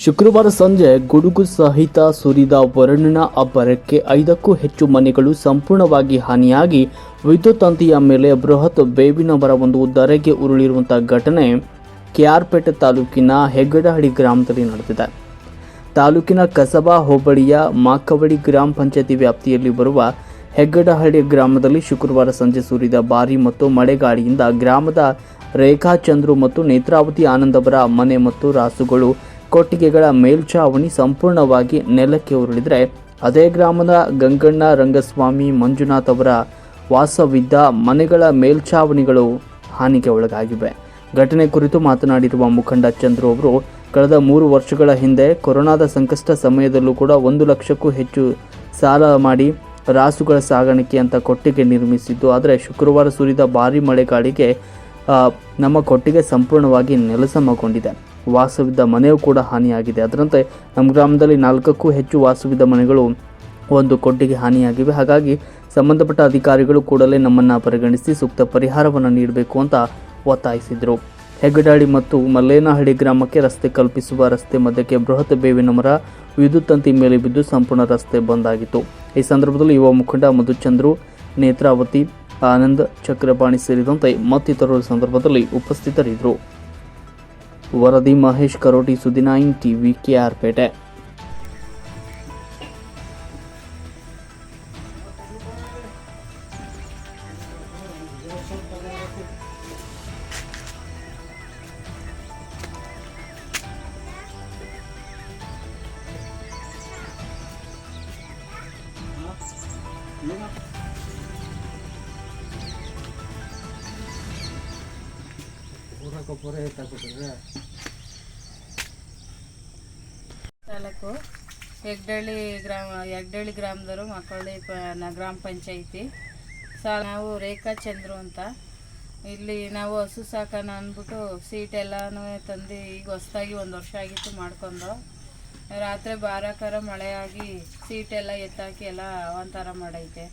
ಶುಕ್ರವಾರ ಸಂಜೆ ಗುಡುಗು ಸಹಿತ ಸುರಿದ ವರುಣನ ಅಬ್ಬರಕ್ಕೆ ಐದಕ್ಕೂ ಹೆಚ್ಚು ಮನೆಗಳು ಸಂಪೂರ್ಣವಾಗಿ ಹಾನಿಯಾಗಿ ವಿದ್ಯುತ್ ತಂತಿಯ ಮೇಲೆ ಬೃಹತ್ ಬೇವಿನ ಮರವೊಂದು ಧರೆಗೆ ಉರುಳಿರುವಂತಹ ಘಟನೆ ಕೆಆರ್ಪೇಟೆ ತಾಲೂಕಿನ ಹೆಗ್ಗಡಹಳ್ಳಿ ಗ್ರಾಮದಲ್ಲಿ ನಡೆದಿದೆ. ತಾಲೂಕಿನ ಕಸಬಾ ಹೋಬಳಿಯ ಮಾಕವಡಿ ಗ್ರಾಮ ಪಂಚಾಯತಿ ವ್ಯಾಪ್ತಿಯಲ್ಲಿ ಬರುವ ಹೆಗ್ಗಡಹಳ್ಳಿ ಗ್ರಾಮದಲ್ಲಿ ಶುಕ್ರವಾರ ಸಂಜೆ ಸುರಿದ ಭಾರಿ ಮತ್ತು ಮಳೆಗಾಳಿಯಿಂದ ಗ್ರಾಮದ ರೇಖಾಚಂದ್ರು ಮತ್ತು ನೇತ್ರಾವತಿ ಆನಂದವರ ಮನೆ ಮತ್ತು ರಾಸುಗಳು ಕೊಟ್ಟಿಗೆಗಳ ಮೇಲ್ಛಾವಣಿ ಸಂಪೂರ್ಣವಾಗಿ ನೆಲಕ್ಕೆ ಉರುಳಿದರೆ, ಅದೇ ಗ್ರಾಮದ ಗಂಗಣ್ಣ ರಂಗಸ್ವಾಮಿ ಮಂಜುನಾಥ್ ಅವರ ವಾಸವಿದ್ದ ಮನೆಗಳ ಮೇಲ್ಛಾವಣಿಗಳು ಹಾನಿಗೆ ಒಳಗಾಗಿವೆ. ಘಟನೆ ಕುರಿತು ಮಾತನಾಡಿರುವ ಮುಖಂಡ ಚಂದ್ರು ಅವರು, ಕಳೆದ ಮೂರು ವರ್ಷಗಳ ಹಿಂದೆ ಕೊರೋನಾದ ಸಂಕಷ್ಟ ಸಮಯದಲ್ಲೂ ಕೂಡ ಒಂದು ಲಕ್ಷಕ್ಕೂ ಹೆಚ್ಚು ಸಾಲ ಮಾಡಿ ರಾಸುಗಳ ಸಾಗಾಣಿಕೆ ಅಂತ ಕೊಟ್ಟಿಗೆ ನಿರ್ಮಿಸಿದ್ದು, ಆದರೆ ಶುಕ್ರವಾರ ಸುರಿದ ಭಾರೀ ಮಳೆಗಾಳಿಗೆ ನಮ್ಮ ಕೊಟ್ಟಿಗೆ ಸಂಪೂರ್ಣವಾಗಿ ನೆಲಸಮಗೊಂಡಿದೆ. ವಾಸವಿದ್ದ ಮನೆಯೂ ಕೂಡ ಹಾನಿಯಾಗಿದೆ. ಅದರಂತೆ ನಮ್ಮ ಗ್ರಾಮದಲ್ಲಿ ನಾಲ್ಕಕ್ಕೂ ಹೆಚ್ಚು ವಾಸವಿದ್ದ ಮನೆಗಳು ಒಂದು ಕೊಟ್ಟಿಗೆ ಹಾನಿಯಾಗಿವೆ. ಹಾಗಾಗಿ ಸಂಬಂಧಪಟ್ಟ ಅಧಿಕಾರಿಗಳು ಕೂಡಲೇ ನಮ್ಮನ್ನು ಪರಿಗಣಿಸಿ ಸೂಕ್ತ ಪರಿಹಾರವನ್ನು ನೀಡಬೇಕು ಅಂತ ಒತ್ತಾಯಿಸಿದರು. ಹೆಗ್ಗಡಾಳಿ ಮತ್ತು ಮಲ್ಲೇನಹಳ್ಳಿ ಗ್ರಾಮಕ್ಕೆ ರಸ್ತೆ ಕಲ್ಪಿಸುವ ರಸ್ತೆ ಮಧ್ಯಕ್ಕೆ ಬೃಹತ್ ಬೇವಿನ ಮರ, ವಿದ್ಯುತ್ ತಂತಿ ಮೇಲೆ ಬಿದ್ದು ಸಂಪೂರ್ಣ ರಸ್ತೆ ಬಂದ್ ಆಗಿತ್ತು. ಈ ಸಂದರ್ಭದಲ್ಲಿ ಯುವ ಮುಖಂಡ ಮಧುಚಂದ್ರು ನೇತ್ರಾವತಿ ಆನಂದ್ ಚಕ್ರಪಾಣಿ ಸೇರಿದಂತೆ ಮತ್ತಿತರರು ಸಂದರ್ಭದಲ್ಲಿ ಉಪಸ್ಥಿತರಿದ್ದರು. ವರದಿ ಮಹೇಶ್ ಕರೋಟಿ ಸುದಿನಾಯಿನ್ ಟಿವಿ ಕೆಆರ್ಪೇಟೆ. ತಾಲೂಕು ಹೆಗ್ಡಳ್ಳಿ ಗ್ರಾಮ, ಹೆಗ್ಡಳ್ಳಿ ಗ್ರಾಮದವರು ಮಕ್ಕಳಿ ಪ ಗ್ರಾಮ ಪಂಚಾಯಿತಿ. ಸಾ, ನಾವು ರೇಖಾ ಚಂದ್ರು ಅಂತ. ಇಲ್ಲಿ ನಾವು ಹಸು ಸಾಕೋಣ ಅಂದ್ಬಿಟ್ಟು ಸೀಟ್ ಎಲ್ಲನೂ ತಂದು ಈಗ ಹೊಸ್ದಾಗಿ ಒಂದು ವರ್ಷ ಆಗಿತ್ತು ಮಾಡ್ಕೊಂಡು. ರಾತ್ರಿ ಬಾರಾಕಾರ ಮಳೆ ಆಗಿ ಸೀಟ್ ಎಲ್ಲ ಎತ್ತಾಕಿ ಎಲ್ಲ ಒಂಥರ ಮಾಡೈತೆ.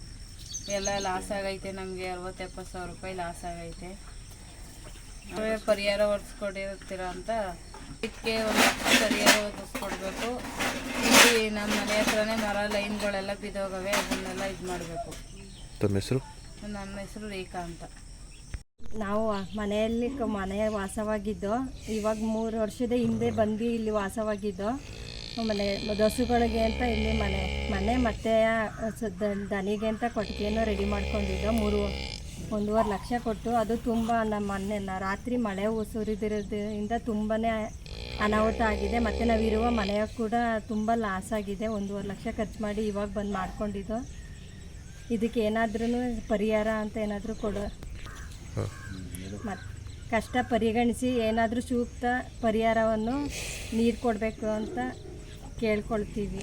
ಎಲ್ಲ ಲಾಸ್ ಆಗೈತೆ ನಮಗೆ ಅರವತ್ತೆಪ್ಪತ್ತು ಸಾವಿರ ರೂಪಾಯಿ ಲಾಸ್ ಆಗೈತೆ. ನಾವೇ ಪರಿಹಾರ ಒರೆಸ್ಕೊಡಿರ್ತೀರ ಅಂತ? ಇದಕ್ಕೆ ಒಂದು ಪರಿಹಾರ ಒದಗಿಸ್ಕೊಡ್ಬೇಕು. ಇಲ್ಲಿ ನಮ್ಮ ಮನೆ ಹತ್ರನೇ ಮರ ಲೈನ್ಗಳೆಲ್ಲ ಬಿದ್ದೋಗವೆ ಅದನ್ನೆಲ್ಲ ಇದು ಮಾಡಬೇಕು. ತಮ್ಮ ಹೆಸರು? ನನ್ನ ಹೆಸರು ರೇಖಾ ಅಂತ. ನಾವು ಮನೆಯಲ್ಲಿ ಕ- ಮನೆ ವಾಸವಾಗಿದ್ದೋ ಇವಾಗ ಮೂರು ವರ್ಷದ ಹಿಂದೆ ಬಂದು ಇಲ್ಲಿ ವಾಸವಾಗಿದ್ದೋ ಮನೆ ದಸುಗಳಿಗೆ ಅಂತ ಇಲ್ಲಿ ಮನೆ ಮನೆ ಮತ್ತೆ ದ- ದನಿಗೆ ಅಂತ ಕೊಟ್ಟಿಗೆನೂ ರೆಡಿ ಮಾಡ್ಕೊಂಡಿದ್ದೋ ಮೂರು ಒಂದೂವರೆ ಲಕ್ಷ ಕೊಟ್ಟು ಅದು ತುಂಬ ನಮ್ಮ ರಾತ್ರಿ ಮಳೆ ಉಸುರಿದಿರೋದ್ರಿಂದ ತುಂಬಾ ಅನಾಹುತ ಆಗಿದೆ. ಮತ್ತು ನಾವಿರುವ ಮನೆಯ ಕೂಡ ತುಂಬ ಲಾಸ್ ಆಗಿದೆ. ಒಂದೂವರೆ ಲಕ್ಷ ಖರ್ಚು ಮಾಡಿ ಇವಾಗ ಬಂದು ಮಾಡ್ಕೊಂಡಿದ್ದು. ಇದಕ್ಕೆ ಏನಾದ್ರೂ ಪರಿಹಾರ ಅಂತ ಏನಾದರೂ ಕೊಡು. ಮತ್ತು ಕಷ್ಟ ಪರಿಗಣಿಸಿ ಏನಾದರೂ ಸೂಕ್ತ ಪರಿಹಾರವನ್ನು ನೀರು ಕೊಡಬೇಕು ಅಂತ ಕೇಳ್ಕೊಳ್ತೀವಿ.